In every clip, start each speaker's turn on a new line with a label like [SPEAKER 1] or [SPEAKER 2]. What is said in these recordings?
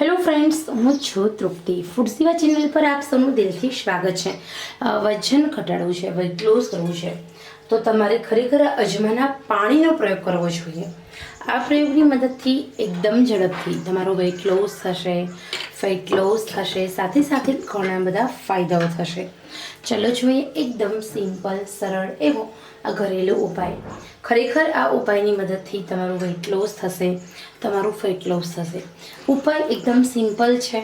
[SPEAKER 1] Hello friends હું છું તૃપ્તિ. Food સેવા ચેનલ પર આપ સૌનું દિલથી સ્વાગત છે. વજન ઘટાડવું છે વેટ લોસ કરવું છે. તો તમારે ખરેખર અજમાના પાણીનો પ્રયોગ કરવો જોઈએ. આ પ્રયોગની મદદથી એકદમ ઝડપથી તમારો વેટ લોસ થશે. ફેટ લોસ થશે. સાથે સાથે ઘણા બધા ફાયદાઓ થશે. ચલો જોઈએ એકદમ સિમ્પલ, સરળ એવો આ ઘરેલું ઉપાય. ખરેખર આ ઉપાયની મદદથી તમારું વેઇટ લોસ થશે. તમારું ફેટ લોસ થશે. ઉપાય એકદમ સિમ્પલ છે.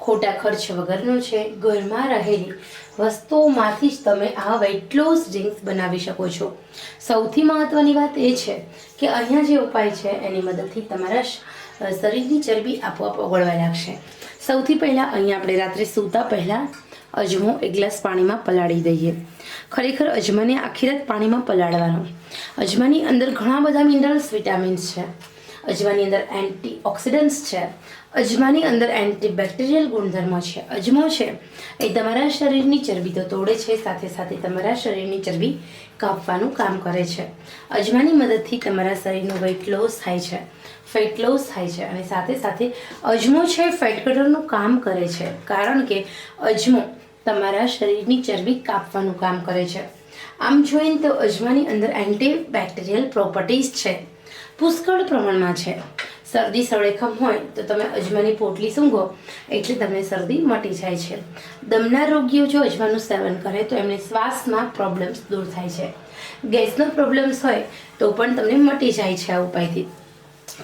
[SPEAKER 1] ખોટા ખર્ચ વગરનો છે. ઘરમાં રહેલી વસ્તુઓમાંથી જ તમે આ વેઇટ લોસ ડ્રિંક્સ બનાવી શકો છો. સૌથી મહત્ત્વની વાત એ છે કે અહીંયા જે ઉપાય છે એની મદદથી તમારા શરીરની ચરબી આપોઆપ ઓગળવા લાગશે સૌથી પહેલાં અહીંયા આપણે રાત્રે સૂતા પહેલાં અજમો એક ગ્લાસ પાણીમાં પલાળી દઈએ. ખરેખર અજમાને આખી રાત પાણીમાં પલાળવાનો. અજમાની અંદર ઘણા બધા મિનરલ્સ વિટામિન્સ છે. અજમાની અંદર એન્ટી ઓક્સિડન્ટ્સ છે. અજમાની અંદર એન્ટીબેક્ટેરિયલ ગુણધર્મો છે. અજમો છે એ તમારા શરીરની ચરબી તો તોડે છે, સાથે સાથે તમારા શરીરની ચરબી કાપવાનું કામ કરે છે. અજમાની મદદથી તમારા શરીરનું વેઇટ લોસ થાય છે. ફેટ લોસ થાય છે અને સાથે સાથે અજમો છે ફેટ કટરનું કામ કરે છે. કારણ કે અજમો તમારા શરીરની ચરબી કાપવાનું કામ કરે છે. આમ જોઈએ તો અજમાની અંદર એન્ટી બેક્ટેરિયલ પ્રોપર્ટીઝ છે. પુષ્કળ પ્રમાણમાં છે. શરદી સળેખમ હોય તો તમે અજમાની પોટલી સૂંઘો એટલે તમને શરદી મટી જાય છે. દમના રોગીઓ જો અજમાનું સેવન કરે તો એમને શ્વાસમાં પ્રોબ્લેમ્સ દૂર થાય છે. ગેસનો પ્રોબ્લેમ્સ હોય તો પણ તમને મટી જાય છે આ ઉપાયથી.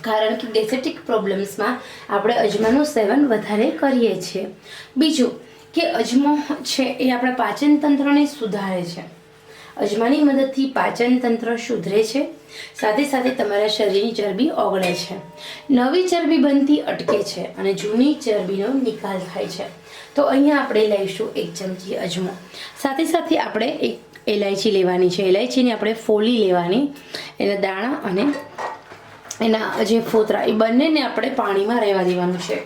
[SPEAKER 1] કારણ કે ગેસેટિક પ્રોબ્લેમ્સમાં આપણે અજમાનું સેવન વધારે કરીએ છીએ. બીજું કે અજમો છે એ આપણા પાચન તંત્રને સુધારે છે. અજમાની મદદથી પાચન તંત્ર સુધરે છે. સાથે સાથે તમારા શરીરની ચરબી ઓગળે છે. નવી ચરબી બનતી અટકે છે અને જૂની ચરબીનો નિકાલ થાય છે. તો અહીંયા આપણે લઈશું એક ચમચી અજમો. સાથે સાથે આપણે એક એલાયચી લેવાની છે. એલાયચીને આપણે ફોલી લેવાની. એના દાણા અને એના જે ફોતરા, એ બંનેને આપણે પાણીમાં રહેવા દેવાનું છે.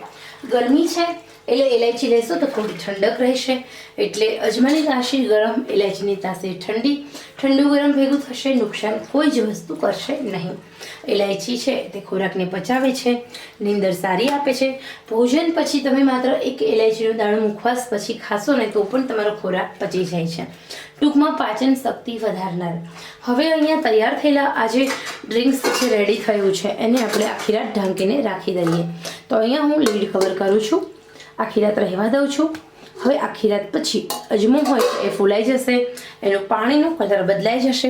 [SPEAKER 1] ગરમી છે એટલે ઇલાયચી લેશો તો થોડી ઠંડક રહેશે. એટલે અજમાની તાસીર ગરમ ઇલાયચીની તાસીર ઠંડી. ઠંડુ ગરમ ભેગું થશે, નુકસાન કોઈ જ વસ્તુ કરશે નહીં. ઇલાયચી છે તે ખોરાકને પચાવે છે, નીંદર સારી આપે છે. ભોજન પછી તમે માત્ર એક ઇલાયચીનું દાણો મુખવાસ પછી ખાશો ને તો પણ તમારો ખોરાક પચી જાય છે. ટૂંકમાં પાચન શક્તિ વધારનાર. હવે અહીંયા તૈયાર થયેલા આ જે ડ્રિંક્સ છે રેડી થયું છે, એને આપણે આખી રાત ઢાંકીને રાખી દઈએ. તો અહીંયા હું લીડ કવર કરું છું. આખી રાત રહેવા દઉં છું. હવે આખી રાત પછી અજમો હોય એ ફૂલાઈ જશે, એનો પાણીનો કલર બદલાઈ જશે.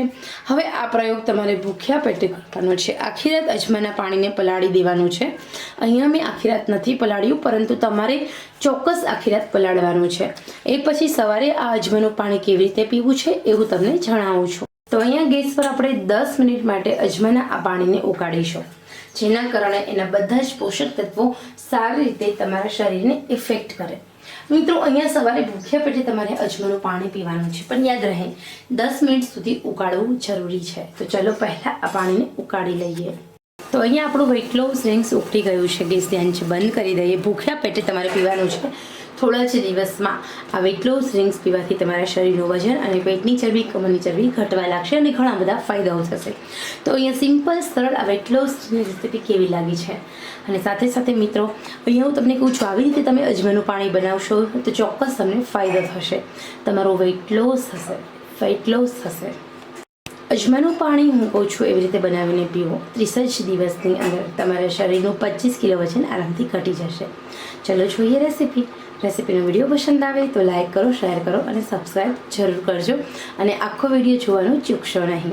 [SPEAKER 1] હવે આ પ્રયોગ તમારે ભૂખ્યા પેટે કરવાનો છે. આખી રાત અજમાના પાણીને પલાળી દેવાનું છે. અહીંયા મેં આખી રાત નથી પલાળ્યું, પરંતુ તમારે ચોક્કસ આખી રાત પલાળવાનું છે. એ પછી સવારે આ અજમાનું પાણી કેવી રીતે પીવું છે એવું તમને જણાવું છું. તો અહીંયા ગેસ પર આપણે દસ મિનિટ માટે અજમાના આ પાણીને ઉકાળીશું. જેના કારણે એના બધા જ પોષક તત્વો સારી રીતે તમારા શરીરને ઇફેક્ટ કરે. મિત્રો, અહીંયા સવારે ભૂખ્યા પેટે તમારે અજમાનું પાણી પીવાનું છે, પણ યાદ રહે, દસ મિનિટ સુધી ઉકાળવું જરૂરી છે. તો ચલો પહેલાં આ પાણીને ઉકાળી લઈએ. તો અહીંયા આપણું વેટ લોસ રિંગ્સ ઉકળી ગયું છે. ગેસ ધ્યાન બંધ કરી દઈએ. ભૂખ્યા પેટે તમારે પીવાનું છે. થોડા જ દિવસમાં આ વેટ ડ્રિંક્સ પીવાથી તમારા શરીરનું વજન અને પેટની ચરબી, કમરની ચરબી ઘટવા લાગશે અને ઘણા બધા ફાયદાઓ થશે. તો અહીંયા સિમ્પલ સરળ આ વેટ લોસની રેસીપી કેવી લાગી છે? અને સાથે સાથે મિત્રો, અહીંયા હું તમને કહું છું, આવી રીતે તમે અજમાનું પાણી બનાવશો તો ચોક્કસ તમને ફાયદો થશે. તમારો વેટ લોસ થશે વેટ લોસ થશે અજમાનું પાણી હું કહું છું એવી રીતે બનાવીને પીવો. ત્રીસ જ દિવસની અંદર તમારા શરીરનું પચીસ કિલો વજન આરામથી ઘટી જશે. ચલો જોઈએ રેસીપી રેસીપીનો વીડિયો પસંદ આવે તો લાઇક કરો, શેર કરો અને સબસ્ક્રાઈબ જરૂર કરજો. અને આખો વીડિયો જોવાનું ચૂકશો નહીં.